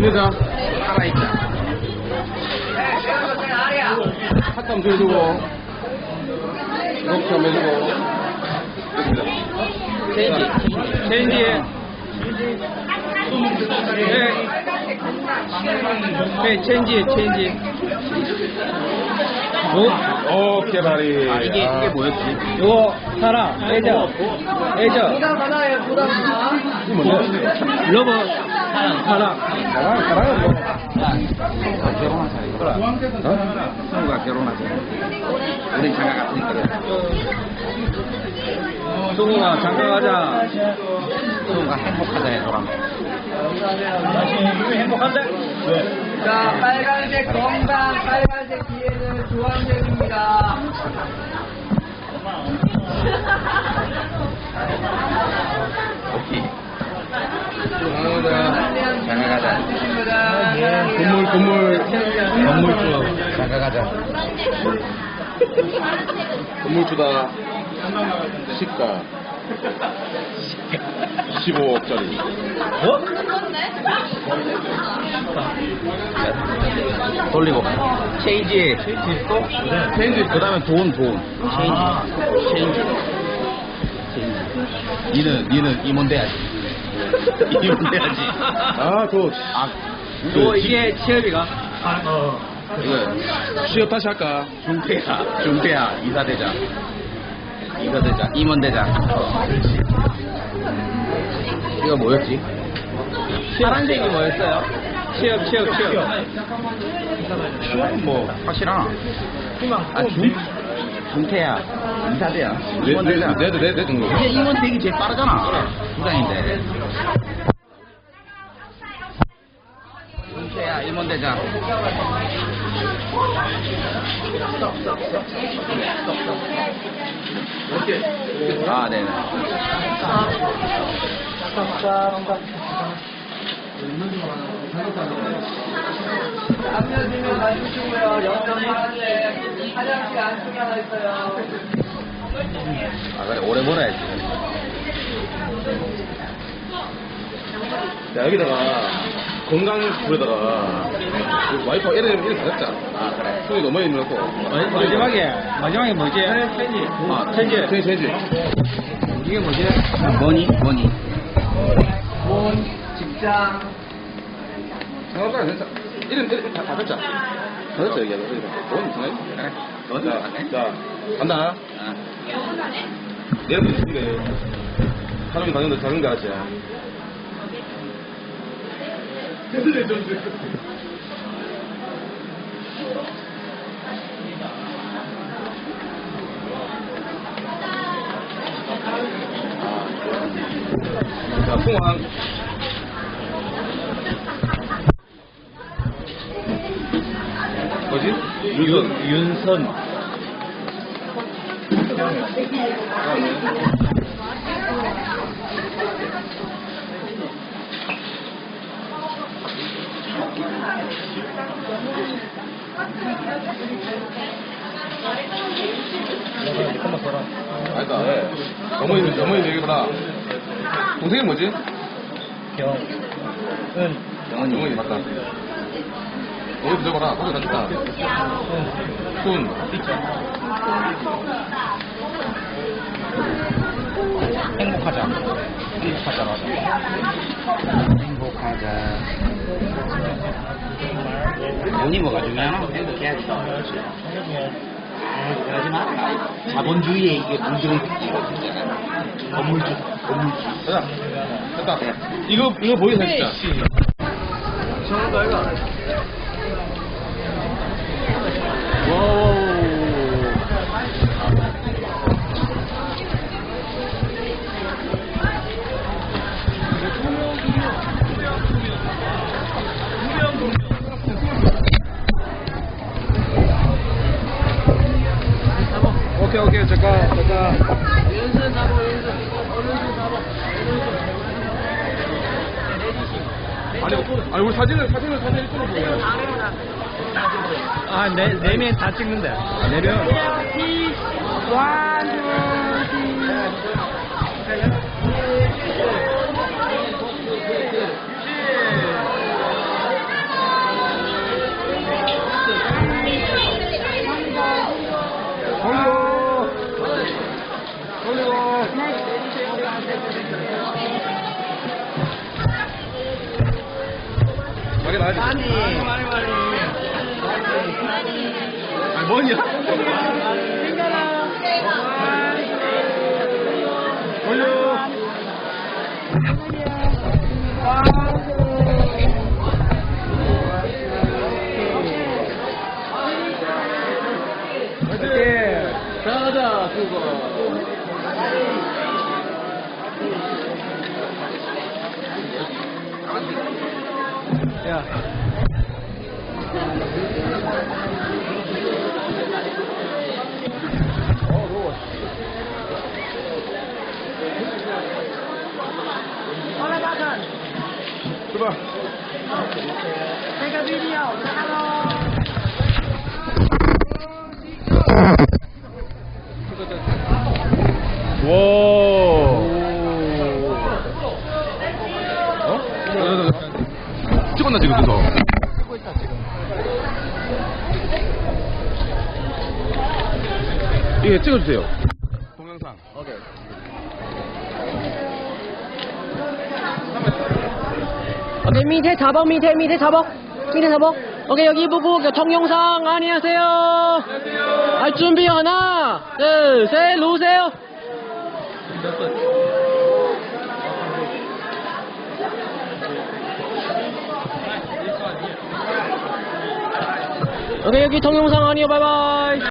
김여자 살아있다. 핫감 줘주고, 녹차 해주고. 체인지. 체인지. 네. 네, 체인지, 체인지. 요, 오, 개발이. 아, 이게, 이게 뭐였지? 요거, 사랑, 애저, 애저. 이 뭔데? 러버, 사랑, 사랑. 사랑, 사랑은 뭐? 결혼하자, 이거. 어? 성우가 결혼하자. 우리 장가 갔으니까. 성우가 장가 가자. 성우가 행복하자 해줘라. 행복한데? 자, 빨간색 건강, 빨간색 뒤에는 주황색입니다. 오케이. 장가가자. 장가 가자. 건물, 건물, 건물주. 장가 가자. 건물주다. 시가. 15억짜리. 뭐? 돌리고. 체인지. 체인지 또? 체인지. 그 다음에 돈, 돈. 체인지. 체인지. 체인지. 니는, 니는 임원 돼야지. 임원 돼야지. 아, 저, 아, 또 이게 취업이가? 이거, 취업 다시 할까? 중퇴야, 중퇴야, 이사대장. 이사대장, 임원대장. 이거 뭐였지? 파란색이 뭐였어요? 취업, 취업, 취업. 취업 뭐, 확실하나? 아, 중? 중퇴야, 이사대야, 임원대장. 내, 내, 내 정도. 이제 임원 되기 제일 빠르잖아. 부장인데. 중퇴야, 임원대장. 아, 네네. 아, 그래, 오래 벌어야지. 자, 여기다가, 건강불에다가, 와이프 이름, 이름 다 잡자. 아, 그래. 손이 너무 밀었고. 마지막에, 마지막에 뭐지? 체인지. 아, 체인지. 체인지, 체인지. 이게 뭐지? 머니, 머니. 돈, 직장, 상관없다, 진짜. 이름, 이름 다, 잡자, 여기. 여기. 돈, 정해. 그래. 넌 자, 갈래? 자, 간다. 아. 내일부터 이게 사람이 가는데 작은 거 알았지? 자, 풍왕. 뭐지? 윤선. 윤선. 아니다, 예. 어머니, 어머니 얘기해봐라. 동생이 뭐지? 경. 은. 어머니, 어머니 맞다. 어머니 들어봐라. 거기 같다. 순. 행복하자. 행복하자, 맞아. 돈이 뭐가 중요하나? 행복해야지. 아, 그러지 마라. 자본주의에 이게 있지. 건물주, 건물주. 자, 됐다. 이거, 이거 보이세요, 진짜? 오케이, 오케이, 잠깐, 잠깐. 연선 잡아. 어른선 잡아. 아니, 아니, 우리 사진을, 사진을, 사진 일찍 보고. 아, 네, 네명다 찍는데. 네 명. 많 뭐냐? 야. 출발. 와. 어? 찍었나 지금 그거? 이게 찍어주세요. 동영상. 오케이. 오케이 밑에 잡어 밑에 밑에 잡어. 밑에 잡어. 오케이 여기 보고 그 동영상 안녕하세요. 할 준비 하나 둘셋 놓으세요. 오케이 여기 동영상 아니요 바이바이